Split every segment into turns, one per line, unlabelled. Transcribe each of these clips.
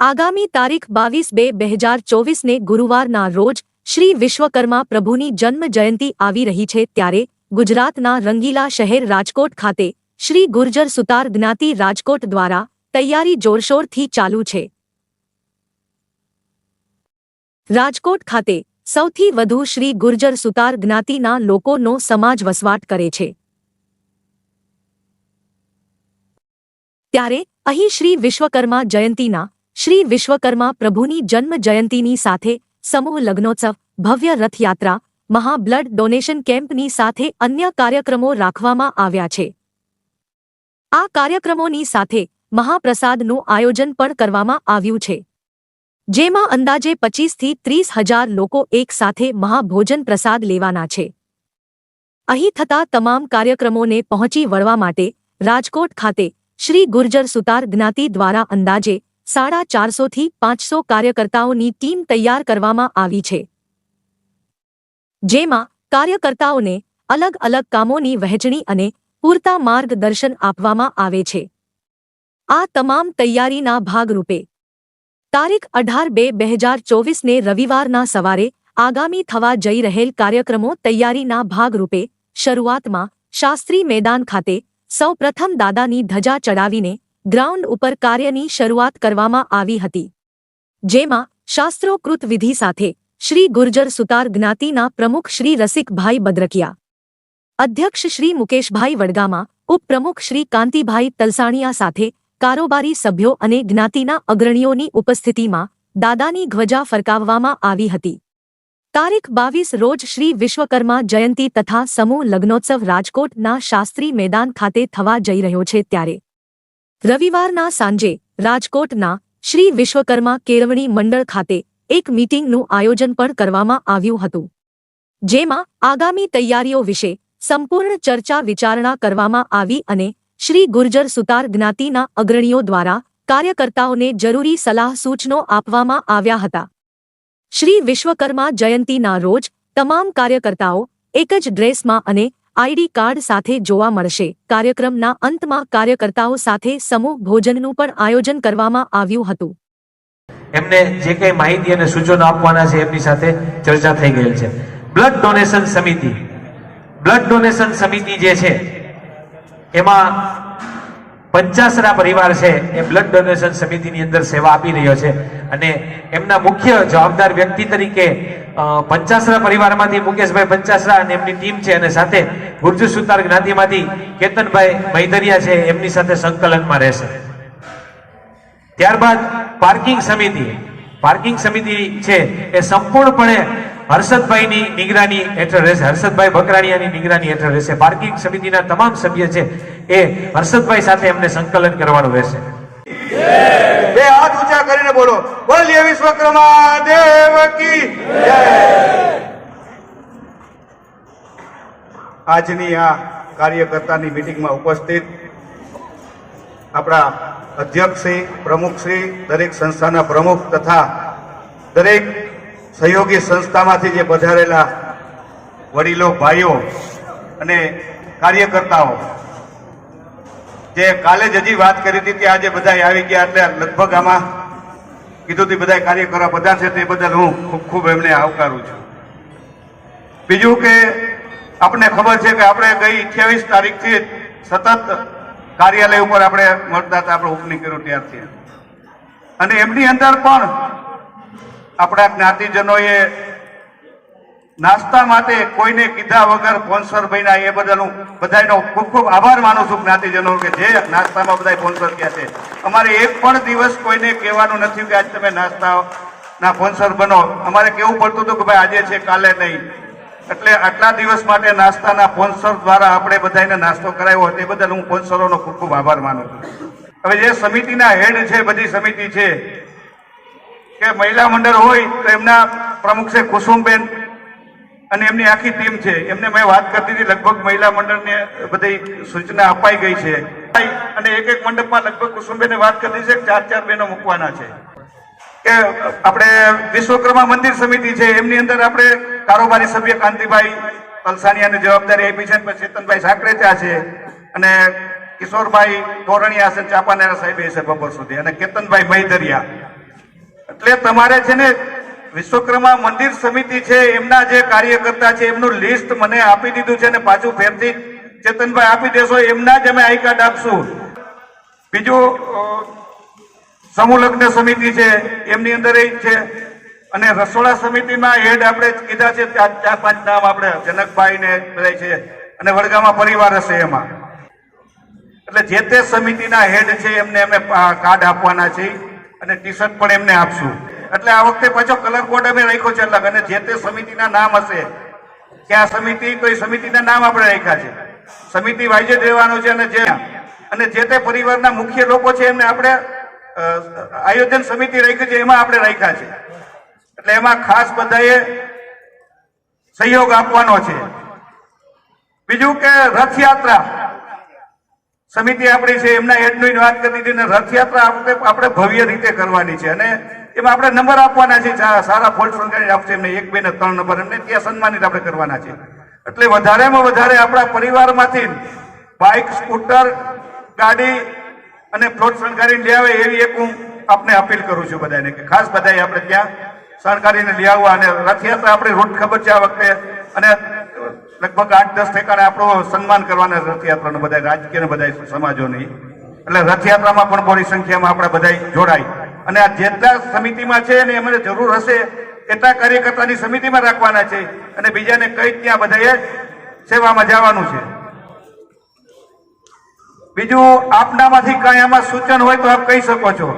આગામી તારીખ બાવીસ બે બે હજાર ચોવીસને ગુરુવારના રોજ શ્રી વિશ્વકર્મા પ્રભુની જન્મ જયંતિ આવી રહી છે ત્યારે ગુજરાતના રંગીલા શહેર રાજકોટ ખાતે શ્રી ગુર્જર સુતાર જ્ઞાતિ રાજકોટ દ્વારા તૈયારી જોરશોરથી ચાલુ છે. રાજકોટ ખાતે સૌથી વધુ શ્રી ગુર્જર સુતાર જ્ઞાતિના લોકોનો સમાજ વસવાટ કરે છે. ત્યારે, અહીં શ્રી વિશ્વકર્મા જયંતીના, શ્રી વિશ્વકર્મા પ્રભુની જન્મ જયંતીની સાથે, સમૂહ લગ્નોત્સવ, ભવ્ય રથયાત્રા મહાબ્લડ ડોનેશન કેમ્પની સાથે અન્ય કાર્યક્રમો રાખવામાં આવ્યા છે. આ કાર્યક્રમોની સાથે મહાપ્રસાદનું આયોજન પણ કરવામાં આવ્યું છે. જેમાં અંદાજે પચીસથી ત્રીસ હજાર લોકો એકસાથે મહાભોજન પ્રસાદ લેવાના છે. અહીં થતા તમામ કાર્યક્રમોને પહોંચી વળવા માટે રાજકોટ ખાતે શ્રી ગુર્જર સુતાર જ્ઞાતિ દ્વારા અંદાજે સાડા ચારસોથી પાંચસો કાર્યકર્તાઓની ટીમ તૈયાર કરવામાં આવી છે. જેમાં કાર્યકર્તાઓને અલગ અલગ કામોની વહેંચણી અને પૂરતા માર્ગદર્શન આપવામાં આવે છે. આ તમામ તૈયારીના ભાગરૂપે તારીખ અઢાર બે બે હજાર ચોવીસને રવિવારના સવારે આગામી થવા જઈ રહેલ કાર્યક્રમો તૈયારીના ભાગરૂપે શરૂઆતમાં શાસ્ત્રી મેદાન ખાતે સૌ પ્રથમ દાદાની ધજા ચડાવીને ગ્રાઉન્ડ ઉપર કાર્યની શરૂઆત કરવામાં આવી હતી. જેમાં શાસ્ત્રોકૃત વિધિ સાથે શ્રી ગુર્જર સુતાર જ્ઞાતિના પ્રમુખ શ્રી રસિકભાઈ બદ્રકિયા, અધ્યક્ષ શ્રી મુકેશભાઈ વડગામા, ઉપપ્રમુખ શ્રી કાંતિભાઈ તલસાણિયા સાથે કારોબારી સભ્યો અને જ્ઞાતિના અગ્રણીઓની ઉપસ્થિતિમાં દાદાની ધ્વજા ફરકાવવામાં આવી હતી. તારીખ બાવીસ રોજ શ્રી વિશ્વકર્મા જયંતી તથા સમૂહ લગ્નોત્સવ રાજકોટના શાસ્ત્રી મેદાન ખાતે થવા જઈ રહ્યો છે ત્યારે. રવિવારના સાંજે રાજકોટના શ્રી વિશ્વકર્મા કેળવણી મંડળ ખાતે એક મીટિંગનું આયોજન પણ કરવામાં આવ્યું હતું. જેમાં આગામી તૈયારીઓ વિશે સંપૂર્ણ ચર્ચા વિચારણા કરવામાં આવી અને શ્રી ગુર્જર સુતાર જ્ઞાતિના અગ્રણીઓ દ્વારા કાર્યકર્તાઓને જરૂરી સલાહ સૂચનો આપવામાં આવ્યા હતા. શ્રી વિશ્વકર્મા જયંતીના રોજ તમામ કાર્યકર્તાઓ એક જ ડ્રેસમાં અને આઈડી કાર્ડ સાથે જોવા મળશે. કાર્યક્રમના અંતમાં કાર્યકર્તાઓ સાથે સમૂહ ભોજનનું પણ આયોજન કરવામાં આવ્યું હતું.
એમને જે કઈ માહિતી અને સૂચનો આપવાના છે એમની સાથે ચર્ચા થઈ ગયેલ છે. બ્લડ ડોનેશન સમિતિ. બ્લડ ડોનેશન સમિતિ જે છે એમાં પંચાસરા પરિવાર છે, એ બ્લડ ડોનેશન સમિતિની અંદર સેવા આપી રહ્યો છે અને એમના મુખ્ય જવાબદાર વ્યક્તિ તરીકે પંચાસરા પરિવારમાંથી મુકેશભાઈ પંચાસરા અને એમની ટીમ છે અને સાથે ગુર્જર સુતાર જ્ઞાતિમાંથી કેતનભાઈ મૈદરિયા છે, એમની સાથે સંકલનમાં રહેશે. ત્યારબાદ પાર્કિંગ સમિતિ. પાર્કિંગ સમિતિ છે, એ સંપૂર્ણપણે હર્ષદભાઈની નિગરાની હેઠળ રહેશે. હર્ષદભાઈ બકરાણીયાની નિગરાની હેઠળ રહેશે. પાર્કિંગ સમિતિના તમામ સભ્ય છે એ હર્ષદભાઈ સાથે એમને સંકલન કરવાનું રહેશે.
બે હાથ ઊંચા કરીને બોલો. બોલીએ વિશ્વકર્મા દેવ આજની આ કાર્યકર્તાની મિટિંગમાં ઉપસ્થિત આપણા અધ્યક્ષશ્રી, પ્રમુખશ્રી, દરેક સંસ્થાના પ્રમુખ તથા દરેક સહયોગી સંસ્થામાંથી જે પધારેલા વડીલો, ભાઈઓ અને કાર્યકર્તાઓ, જે કાલે જ હજી વાત કરી હતી કે આજે બધા આવી ગયા એટલે લગભગ આમાં કીધું હતું બધા કાર્યકરો બધા છે તે બદલ હું ખૂબ ખૂબ એમને આવકારું છું. બીજું કે આપણને ખબર છે કે આપણે ગઈ અઠ્યાવીસ તારીખથી સતત કાર્યાલય ઉપર આપણે મળતા હતા આપણે ઓપનિંગ કર્યું ત્યારથી. અને એમની અંદર પણ આપણા જ્ઞાતિજનોએ નાસ્તા માટે કોઈને કીધા વગર સ્પોન્સર બન્યા, એ બદલ હું બધાનો ખૂબ ખૂબ આભાર માનું છું જ્ઞાતિજનો કે જે નાસ્તામાં બધા સ્પોન્સર થયા છે. અમારે એક પણ દિવસ કોઈને કહેવાનું નથી કે આજ તમે નાસ્તા ના સ્પોન્સર બનો. અમારે કેવું પડતું હતું કે ભાઈ આજે છે, કાલે નહીં. એટલે આટલા દિવસ માટે નાસ્તાના સ્પોન્સર દ્વારા આપણે બધાને નાસ્તો કરાવ્યો તે બદલ હું સ્પોન્સરોનો ખૂબ ખૂબ આભાર માનું છું. હવે જે સમિતિના હેડ છે, બધી સમિતિ છે કે મહિલા મંડળ હોય તો એમના પ્રમુખ છે કુસુમબેન. અને એમની આખી ટીમ છે. એમને મેં વાત કરતી હતી, લગભગ મહિલા મંડળને બધી સૂચના અપાઈ ગઈ છે. અને એક એક મંડપમાં લગભગ કુસુમબેને વાત કરી છે કે ચાર ચાર બહેનો મૂકવાના છે. કે આપણે વિશ્વકર્મા મંદિર સમિતિ છે, એમની અંદર આપણે કારોબારી સભ્ય કાંતિભાઈ તલસાણિયાની જવાબદારી આપી છે પછી ચેતનભાઈ સાકરેચા છે. અને કિશોરભાઈ ધોરણીયા છે, ચાપાનેરા સાહેબ એ છે બપોર સુધી. અને કેતનભાઈ મહીદરિયા એટલે તમારે છે ને વિશ્વકર્મા મંદિર સમિતિ છે, એમના જે કાર્યકર્તા છે, એમનું લિસ્ટ મને આપી દીધું છે ને પાછું ફેરથી ચેતનભાઈ આપી દેશો, એમના જ અમે આઈ કાર્ડ આપશું. બીજું સમૂહલગ્ન સમૂહ લગ્ન સમિતિ છે, એમની અંદર એ છે. અને રસોડા સમિતિમાં હેડ આપણે કીધા છે, ચાર પાંચ નામ આપણે, જનકભાઈ ને બધા છે. અને વડગામાં પરિવાર હશે એમાં. એટલે જે તે સમિતિના હેડ છે, એમને અમે કાર્ડ આપવાના છે અને ટી શર્ટ પણ એમને આપશું. એટલે આ વખતે પાછો કલર કોડ અમે રાખ્યો છે અલગ અને જે તે સમિતિના નામ હશે, કે આ સમિતિ તો એ સમિતિના નામ આપણે રાખ્યા છે. સમિતિ વાયજે જ છે અને જે અને જે તે પરિવારના મુખ્ય લોકો છે એમને આપણે આયોજન સમિતિ રાખી છે, એમાં આપણે રાખ્યા છે. એટલે એમાં ખાસ બધાએ સહયોગ આપવાનો છે. બીજું કે રથયાત્રા. સમિતિ આપણી છે, એમના હેડની વાત કરી દીધી અને રથયાત્રા આપણે આપણે ભવ્ય રીતે કરવાની છે. અને એમાં આપણે નંબર આપવાના છે સારા ફોલ્ટ સંગાડી આપશે એમને એક બે ને ત્રણ નંબર, એમને ત્યાં સન્માનિત આપણે કરવાના છે. એટલે વધારેમાં વધારે આપણા પરિવારમાંથી બાઇક, સ્કૂટર, ગાડી અને ફ્લોટ શણગારીને લઈ આવે એવી એક હું આપને અપીલ કરું છું બધાને કે ખાસ બધાએ આપણે ત્યાં શણગારીને લઈ આવવા અને રથયાત્રા આપણી રૂટ ખબર છે આ વખતે. અને લગભગ આઠ, દસ ઠેકાણે આપણો સન્માન કરવાના રથયાત્રાનો બધા રાજકીય બધા સમાજોની. એટલે રથયાત્રામાં પણ મોટી સંખ્યામાં આપણે બધા જોડાય. અને આ જેટલા સમિતિમાં છે ને એમને જરૂર હશે, એટલા કાર્યકર્તાની સમિતિમાં રાખવાના છે. અને બીજાને કઈ ત્યાં બધાએ સેવામાં જવાનું છે. બીજું, આપનામાંથી કઈ આમાં સૂચન હોય તો આપ કહી શકો છો.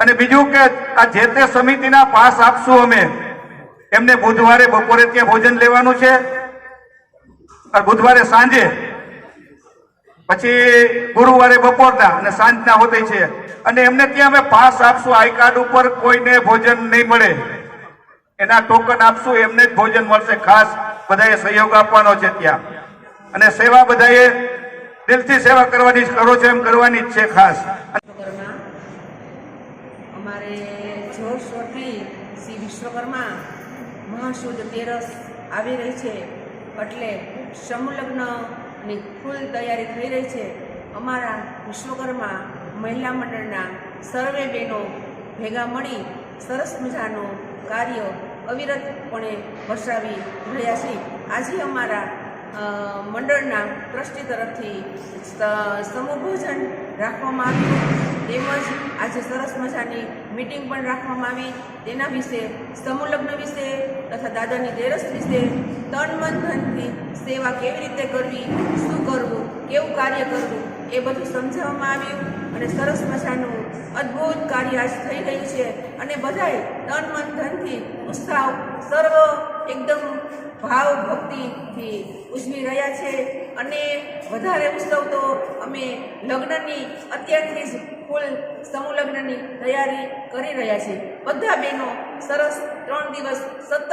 અને બીજું કે આ જે તે સમિતિના પાસ આપશું અમે. એમને બુધવારે બપોરે ત્યાં ભોજન લેવાનું છે. બુધવારે સાંજે, પછી ગુરુવારે બપોરના અને સાંજના હોતે છે. અને એમને ત્યાં અમે પાસ આપશું, આઈ કાર્ડ ઉપર કોઈને ભોજન નહીં મળે. એના ટોકન આપશું, એમને જ ભોજન મળશે. ખાસ બધાએ સહયોગ આપવાનો છે ત્યાં. અને સેવા બધાએ દિલથી સેવા કરવાની કરો છો, એમ કરવાની જ છે ખાસ.
અમારે જોરશોરથી શ્રી વિશ્વકર્મા મહાશુદ્ધ તેરસ આવી રહી છે. એટલે સમૂહ લગ્નની ફૂલ તૈયારી થઈ રહી છે. અમારા વિશ્વકર્મા મહિલા મંડળના સર્વે બહેનો ભેગા મળી સરસ મજાનું કાર્ય અવિરતપણે વસાવી રહ્યા છે. આજે અમારા મંડળના ટ્રસ્ટી તરફથી સમૂહ ભોજન રાખવામાં આવ્યું. તેમજ આજે સરસ મજાની મિટિંગ પણ રાખવામાં આવી. તેના વિશે, સમૂહલગ્ન વિશે તથા દાદાની દેરસ વિશે તન મન ધનથી સેવા કેવી રીતે કરવી, શું કરવું, કેવું કાર્ય કરવું, એ બધું સમજાવવામાં આવ્યું અને સરસ મજાનું અદ્ભુત કાર્ય આજ થઈ રહ્યું છે. અને બધાએ તન મન ધનથી ઉત્સાહ, સર્વ એકદમ ભાવ ભક્તિથી ઉજવી રહ્યા છે. અને વધારે ઉત્સવ તો અમે લગ્નની અત્યારથી જ ફૂલ સમૂહ તૈયારી કરી રહ્યા છે. બધા બહેનો સરસ ત્રણ દિવસ સતત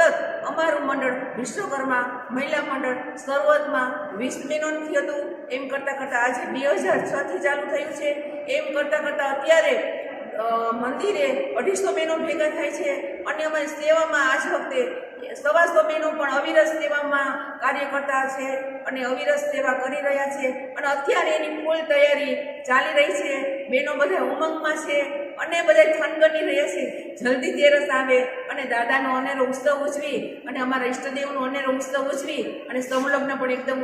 અમારું મંડળ વિશ્વકર્મા મહિલા મંડળ શરૂઆતમાં વીસ બહેનોથી હતું. એમ કરતાં કરતાં આજે બે હજાર છથી ચાલુ થયું છે. એમ કરતાં કરતાં અત્યારે મંદિરે અઢીસો બહેનો ભેગા થાય છે અને અમારી સેવામાં આજ વખતે સવાસો બહેનો પણ અવિરસ સેવામાં કાર્ય કરતા છે અને અવિરસ સેવા કરી રહ્યા છે. અને અત્યારે એની ફૂલ તૈયારી ચાલી રહી છે. બહેનો બધા ઉમંગમાં છે અને બધા થનગની રહ્યા છે. જલ્દી તેરસ આવે અને દાદાનો અનેરો ઉત્સવ ઉજવી અને અમારા ઈષ્ટદેવનો અનેરો ઉત્સવ ઉજવી અને સમલગ્ન પણ એકદમ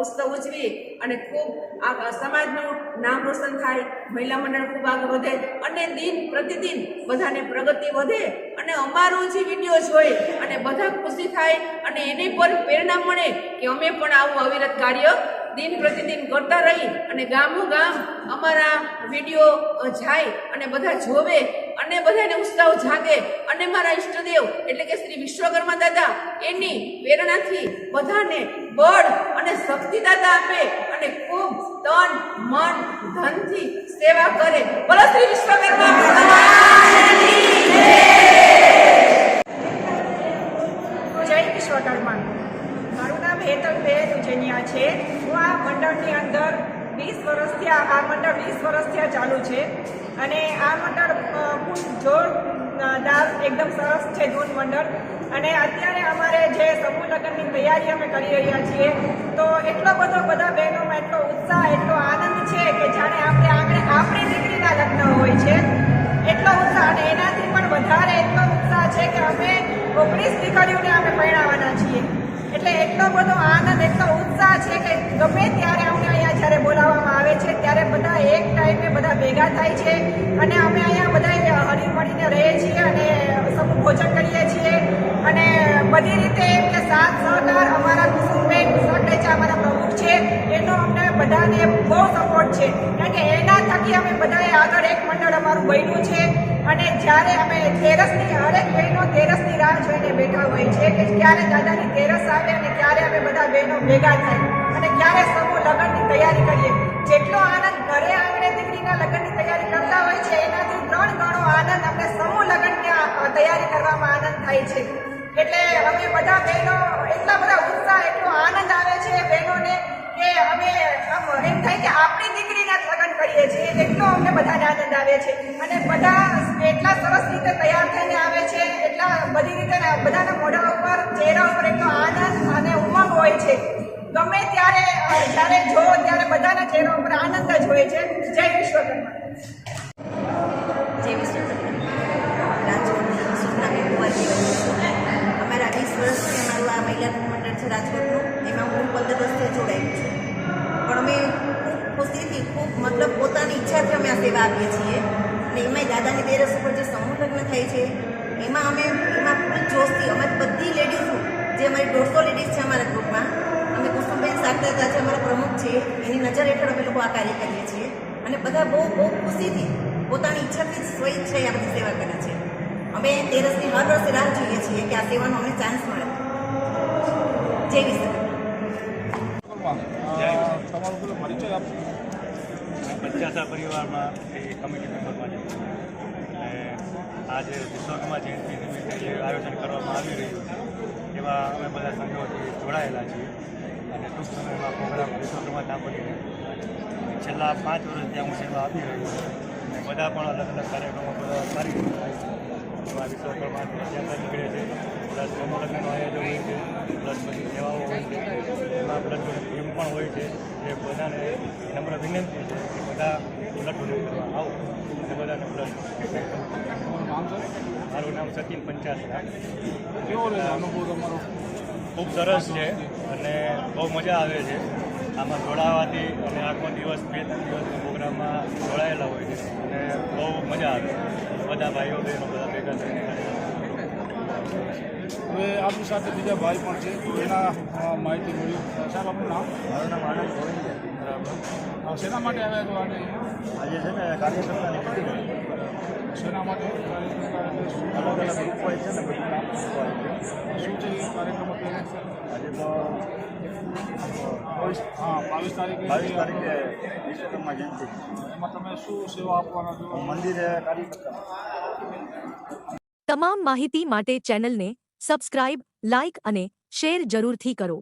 ઉત્સવ ઉજવી અને ખૂબ આ સમાજનું નામ રોશન થાય. મહિલા મંડળ ખૂબ આગળ વધે અને દિન પ્રતિદિન બધાને પ્રગતિ વધે અને અમારો જે વીડિયો જોઈ અને બધા ખુશી થાય અને એને પર પ્રેરણા મળે કે અમે પણ આવું અવિરત કાર્ય દિન પ્રતિદિન કરતા રહી અને ગામો ગામ અમારા વીડિયો જાય અને બધા જોવે અને બધાને ઉત્સાહ જાગે. અને મારા ઈષ્ટદેવ એટલે કે શ્રી વિશ્વકર્મા દાદા, એની પ્રેરણાથી બધાને બળ અને શક્તિ દાદા આપે અને ખૂબ તન, મન, ધનથી સેવા કરે. બોલો શ્રી વિશ્વકર્મા.
જય વિશ્વકર્મા. હેતલબેન ઉજેનિયા છે. હું આ મંડળની અંદર વીસ વર્ષથી આ મંડળ વીસ વર્ષથી ચાલુ છે. અને આ મંડળ જોરદાર એકદમ સરસ છે ધૂન મંડળ. અને અત્યારે અમારે જે સમૂહ તૈયારી અમે કરી રહ્યા છીએ, તો એટલો બધો બધા બહેનોમાં એટલો ઉત્સાહ, એટલો આનંદ છે કે જાણે આપણે આંગણે આપણી દીકરીના લગ્ન હોય છે. એટલો ઉત્સાહ અને એનાથી પણ વધારે એટલો ઉત્સાહ છે કે અમે ઓગણીસ દીકરીઓને અમે પરણાવવાના છીએ. એટલે એટલો બધો આનંદ, એટલો ઉત્સાહ છે કે ગમે ત્યારે અમને અહીંયા જ્યારે બોલાવવામાં આવે છે, ત્યારે બધા એક ટાઈમે બધા ભેગા થાય છે. અને અમે અહીંયા બધા હળી મળીને રહીએ છીએ અને સમૂહ ભોજન કરીએ છીએ. અને બધી રીતે એમ કે સાથ સહકાર અમારા કુસુમબેન સાકરેચા અમારા પ્રમુખ છે. એનો અમને બધાને બહુ સપોર્ટ છે. કારણ કે એના થકી અમે બધાએ આગળ એક મંડળ અમારું બન્યું છે. અને જ્યારે અમે તેરસની હરેક બહેનો તેરસની રાહ જોઈને બેઠા હોય છે કે ક્યારે દાદાની તેરસ આવે અને ક્યારે અમે બધા બહેનો ભેગા થાય અને ક્યારે સમૂહ લગ્નની તૈયારી કરીએ. જેટલો આનંદ ઘરે આંગણે દીકરીના લગ્નની તૈયારી કરતા હોય છે, એનાથી ત્રણ ગણો આનંદ અમને સમૂહ લગ્નની તૈયારી કરવામાં આનંદ થાય છે. એટલે અમે બધા બહેનો એટલા બધા ઉત્સાહ, એટલો આનંદ આવે છે બહેનોને કે અમે આમ એમ થાય કે આપણી દીકરીના લગ્ન કરીએ છીએ એટલો અમને બધાને આનંદ આવે છે. અને બધા એટલા સરસ રીતે તૈયાર થઈને આવે છે, એટલા બધી રીતે બધાના મોઢા ઉપર ચહેરા ઉપર એટલો આનંદ અને ઉમંગ હોય છે. ગમે ત્યારે જ્યારે જો, ત્યારે બધાના ચહેરા ઉપર આનંદ જ હોય છે. જય વિશ્વકર્મા.
જય વિશ્વકર્મા રાજકોટની સુખનાબેન કુંવરજી રહું છું અમારા વીસ વર્ષથી અમારું આ મહિલા મંડળ છે રાજકોટનું એમાં હું પંદર વર્ષથી જોડાયેલું છું પણ અમે ખૂબ ખુશીથી ખૂબ મતલબ પોતાની ઈચ્છાથી અમે આ સેવા આપીએ છીએ અને એમાંય દાદાની તેરસ ઉપર જે થાય છે. એમાં અમે એમાં જોશથી અમે બધી લેડીઝો જે અમારી દોઢસો લેડીઝ છે અમારા ગ્રુપમાં અમે કુસુમબેન સાકરતા છે અમારા પ્રમુખ છે. એની નજર હેઠળ અમે લોકો આ કાર્ય કરીએ છીએ. અને બધા બહુ બહુ ખુશીથી પોતાની ઈચ્છાથી સ્વૈચ્છાએ આ બધી સેવા કરે છે. અમે તેરસની હર વર્ષે રાહ જોઈએ છીએ કે આ સેવાનો અમને ચાન્સ મળે. જય વિશ્વ
તમારો પરિચય આપો
પંચાસા પરિવારમાં એ કમિટી મેમ્બરમાં છું અને આજે વિશ્વકર્મા જયંતિ નિમિત્તે જે આયોજન કરવામાં આવી રહ્યું છે, એમાં અમે બધા સંઘોથી જોડાયેલા છીએ. અને ટૂંક સમયમાં પ્રોગ્રામ વિશ્વકર્મા દાંપત્ય છેલ્લા પાંચ વર્ષથી હું સેવા આપી રહ્યો છું. અને બધા પણ અલગ અલગ કાર્યક્રમો બધા સારી રીતે થાય છે. એમાં વિશ્વકર્મા યાત્રા નીકળે છે. પ્લસ સમૂહ આયોજન હોય છે. પ્લસ બધી સેવાઓ હોય છે. એમાં પ્લસ બધી ટીમ પણ હોય છે. જે બધાને નમ્ર વિનંતી છે કે બધા બ્લડ ડોનેટ કરવા આવો અને બધાને બ્લડ
નામ છે
મારું નામ સચિન પંચાસરા
કેવો રહે છે અનુભવ તમારો
ખૂબ સરસ છે અને બહુ મજા આવે છે. આમાં જોડાવાથી અને આખો દિવસ બે ત્રણ દિવસના પ્રોગ્રામમાં જોડાયેલા હોય છે. અને બહુ મજા આવે. બધા ભાઈઓ બહેનો બધા ભેગા થઈને
હવે આપણી સાથે બીજા ભાઈ પણ છે. એના માહિતી મળ્યું સાહેબ આપણું નામ
મારું નામ આનંદ ગોવિંદ
શેના માટે આવ્યા છો આજે
આજે છે ને કાર્યકર્તાની મિટિંગ
શેના માટે?
અલગ અલગ ગ્રુપ હોય છે ને બધું કામ હોય છે.
શું છે કાર્યક્રમ
આજે તો
હા બાવીસ તારીખે
બાવીસ તારીખે વિશ્વકર્મા જયંતિ.
એમાં તમે શું સેવા આપવાના છો?
મંદિરે કાર્યકર્તા.
તમામ માહિતી માટે ચેનલને સબસ્ક્રાઇબ લાઇક અને શેર જરૂરથી કરો.